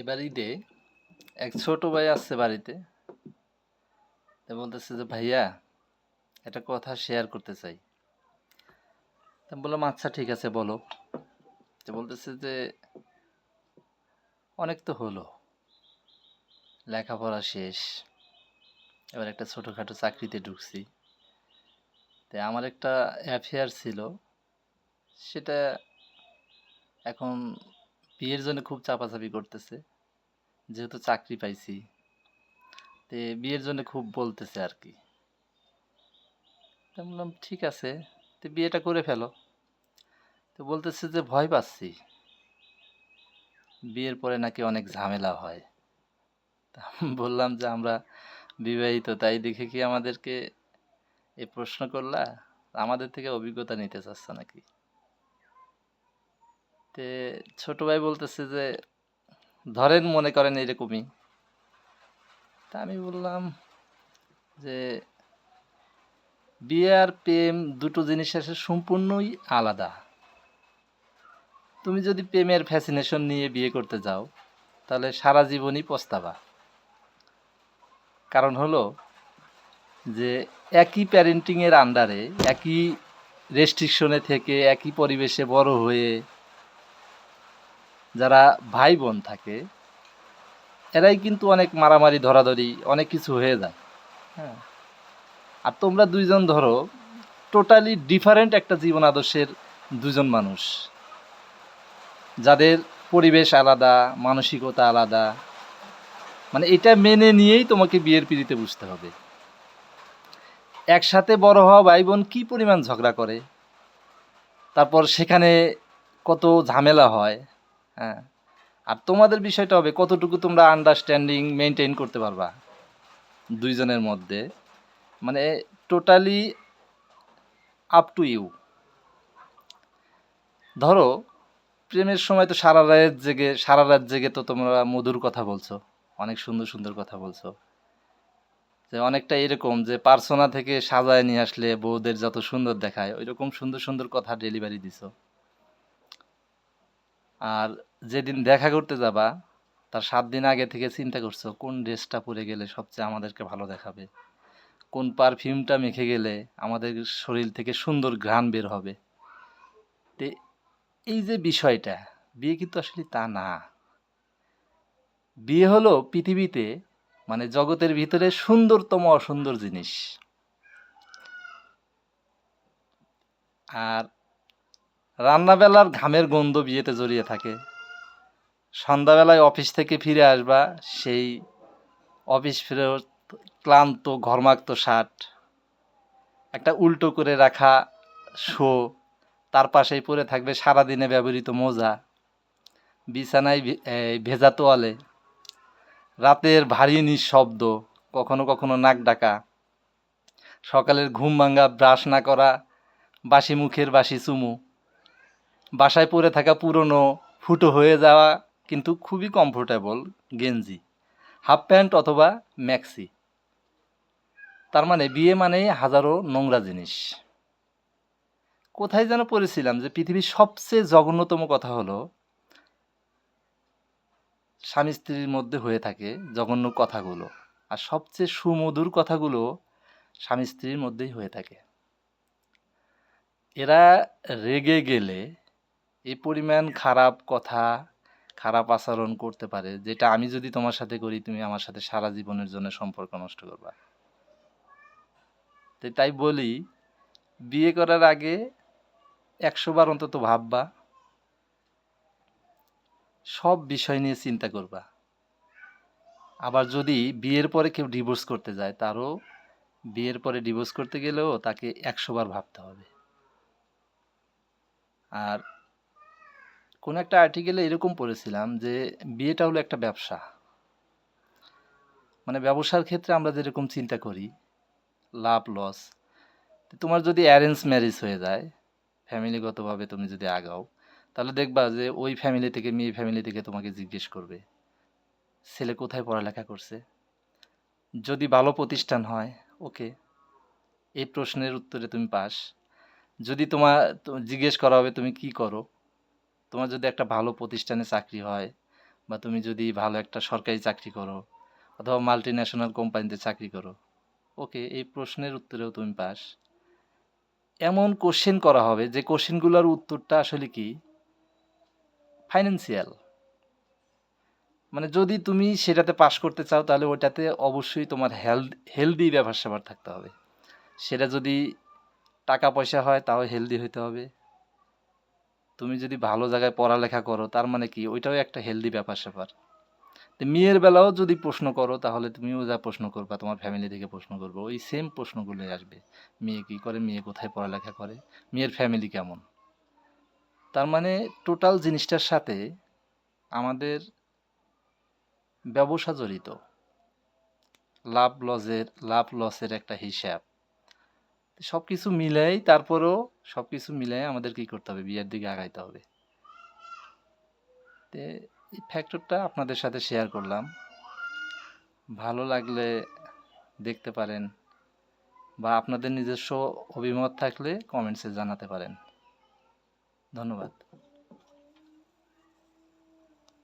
এবার ঈদে এক ছোট ভাই আসছে বাড়িতে। বলতেছে যে, ভাইয়া, একটা কথা শেয়ার করতে চাই। তা বললাম আচ্ছা ঠিক আছে, বলো। তো বলতেছে যে, অনেক তো হলো। লেখাপড়া শেষ। এবার একটা ছোটোখাটো চাকরিতে ঢুকছি। তো আমার একটা অ্যাফেয়ার ছিল। সেটা এখন বিয়ের জন্য খুব চাপাচাপি করতেছে, যেহেতু চাকরি পাইছি। তে বিয়ের জন্য খুব বলতেছে আর কি। বললাম, ঠিক আছে, তো বিয়েটা করে ফেলো। তো বলতেছে যে, ভয় পাচ্ছি। বিয়ের পরে নাকি অনেক ঝামেলা হয়। বললাম যে, আমরা বিবাহিত, তাই দেখে কি আমাদেরকে এ প্রশ্ন করলা? আমাদের থেকে অভিজ্ঞতা নিতে চাচ্ছ নাকি? তে ছোট ভাই বলতেছে যে, ধরেন মনে করেন এরকমই তা আমি বললাম যে, বিয়ে আর প্রেম দুটো জিনিস আছে সম্পূর্ণই আলাদা। তুমি যদি প্রেমের ফ্যাসিনেশন নিয়ে বিয়ে করতে যাও, তাহলে সারা জীবনই পস্তাবা। কারণ হলো যে, একই প্যারেন্টিংয়ের আন্ডারে একই রেস্ট্রিকশনে থেকে, একই পরিবেশে বড় হয়ে যারা ভাই বোন থাকে, এরাই কিন্তু অনেক মারামারি, ধরাধরি, অনেক কিছু হয়ে যায়। হ্যাঁ। আর তোমরা দুইজন ধরো টোটালি ডিফারেন্ট একটা জীবন আদর্শের দুজন মানুষ। যাদের পরিবেশ আলাদা, মানসিকতা আলাদা মানে এটা মেনে নিয়েই তোমাকে বিয়ের পিড়িতে বুঝতে হবে। একসাথে বড় হওয়া ভাই বোন কী পরিমাণ ঝগড়া করে? তারপর সেখানে কত ঝামেলা হয়? হ্যাঁ। আর তোমাদের বিষয়টা হবে কতটুকু তোমরা আন্ডারস্ট্যান্ডিং মেনটেন করতে পারবা দুইজনের মধ্যে। মানে টোটালি আপ টু ইউ ধরো, প্রেমের সময় তো সারা রাত জেগে, সারা রাত জেগে তো তোমরা মধুর কথা বলছো, অনেক সুন্দর সুন্দর কথা বলছো। যে অনেকটা এরকম যে পার্সোনা থেকে সাজায় নিয়ে আসলে বউদের যত সুন্দর দেখায় ওই রকম সুন্দর সুন্দর কথা ডেলিভারি দিছো। আর যেদিন দেখা করতে যাবা, তার সাত দিন আগে থেকে চিন্তা করছ, কোন ড্রেসটা পরে গেলে সবচেয়ে আমাদেরকে ভালো দেখাবে? কোন পারফিউমটা মেখে গেলে আমাদের শরীর থেকে সুন্দর ঘ্রাণ বের হবে? তে, এই যে বিষয়টা, বিয়ে কিন্তু আসলে তা না। বিয়ে হলো পৃথিবীতে মানে জগতের ভিতরে সুন্দরতম অসুন্দর জিনিস। আর রান্নাবেলার ঘামের গন্ধ বিয়েতে জড়িয়ে থাকে। সন্ধ্যাবেলায় অফিস থেকে ফিরে আসবা, সেই অফিস ফেরত ক্লান্ত, ঘর্মাক্ত শার্ট, একটা উল্টো করে রাখা শো, তার পাশেই পরে থাকবে সারাদিনে ব্যবহৃত মোজা, বিছানায় ভেজা তোয়ালে, রাতের ভারী নিঃশব্দ, কখনো কখনো নাক ডাকা, সকালের ঘুম ভাঙ্গা ব্রাশ না করা, বাসি মুখের বাসি চুমু বাসায় পরে থাকা পুরনো, ফুটো হয়ে যাওয়া, কিন্তু খুবই কমফোর্টেবল গেঞ্জি হাফ প্যান্ট অথবা ম্যাক্সি তার মানে বিয়ে মানে হাজারো নোংরা জিনিস। কোথায় যেন পড়েছিলাম যে পৃথিবীর সবচেয়ে জঘন্যতম কথা হলো, স্বামী স্ত্রীর মধ্যে হয়ে থাকে জঘন্য কথাগুলো, আর সবচেয়ে সুমধুর কথাগুলো স্বামী স্ত্রীর মধ্যেই হয়ে থাকে। এরা রেগে গেলে এই পরিমাণ খারাপ কথা, খারাপ আচরণ করতে পারে, যেটা আমি যদি তোমার সাথে করি, তুমি আমার সাথে সারা জীবনের জন্য সম্পর্ক নষ্ট করবা। তাই বলি, বিয়ে করার আগে একশো বার অন্তত ভাববা, সব বিষয় নিয়ে চিন্তা করবা। আবার যদি বিয়ের পরে কেউ ডিভোর্স করতে যায়, তারও বিয়ের পরে ডিভোর্স করতে গেলেও তাকে একশো বার ভাবতে হবে। আর কোন একটা আর্টিকেলে এরকম পড়েছিলাম যে, বিয়েটা হলো একটা ব্যবসা। মানে ব্যবসার ক্ষেত্রে আমরা যেরকম চিন্তা করি লাভ লস তোমার যদি অ্যারেঞ্জ ম্যারেজ হয়ে যায় ফ্যামিলিগতভাবে তুমি যদি আগাও, তাহলে দেখবা যে ওই ফ্যামিলি থেকে, মেয়ে ফ্যামিলি থেকে তোমাকে জিজ্ঞেস করবে, ছেলে কোথায় পড়ালেখা করছে? যদি ভালো প্রতিষ্ঠান হয় ওকে এই প্রশ্নের উত্তরে তুমি পাস। যদি তোমার জিজ্ঞেস করা হবে তুমি কি করো? তোমার যদি একটা ভালো প্রতিষ্ঠানে চাকরি হয় বা তুমি যদি ভালো একটা সরকারি চাকরি করো অথবা মাল্টি ন্যাশনাল কোম্পানিতে চাকরি করো, ওকে, এই প্রশ্নের উত্তরেও তুমি পাস। এমন কোশ্চেন করা হবে যে কোশ্চেনগুলোর উত্তরটা আসলে কি? ফাইন্যান্সিয়াল মানে যদি তুমি সেটাতে পাশ করতে চাও তাহলে ওটাতে অবশ্যই তোমার হেলথ হেলদি ব্যবহার স্যাপার থাকতে হবে। সেটা যদি টাকা পয়সা হয় তাও হেলদি হইতে হবে। তুমি যদি ভালো জায়গায় পড়ালেখা করো, তার মানে কি? ওইটাও একটা হেলদি ব্যাপার স্যাপার। মেয়ের বেলাও যদি প্রশ্ন করো, তাহলে তুমিও যা প্রশ্ন করবা, তোমার ফ্যামিলি থেকে প্রশ্ন করবে, ওই সেম প্রশ্নগুলোই আসবে। মেয়ে কী করে, মেয়ে কোথায় পড়ালেখা করে, মেয়ের ফ্যামিলি কেমন? তার মানে টোটাল জিনিসটার সাথে আমাদের ব্যবসা জড়িত। লাভ লসের লাভ লসের একটা হিসাব। সব কিছু মিলেই তারপরও সব কিছু মিলাই আমাদের কি করতে হবে, বিয়ের দিকে আগাইতে হবে। তো এই ফ্যাক্টরটা আপনাদের সাথে শেয়ার করলাম। ভালো লাগলে দেখতে পারেন বা আপনাদের নিজস্ব অভিমত থাকলে কমেন্টসে জানাতে পারেন। ধন্যবাদ।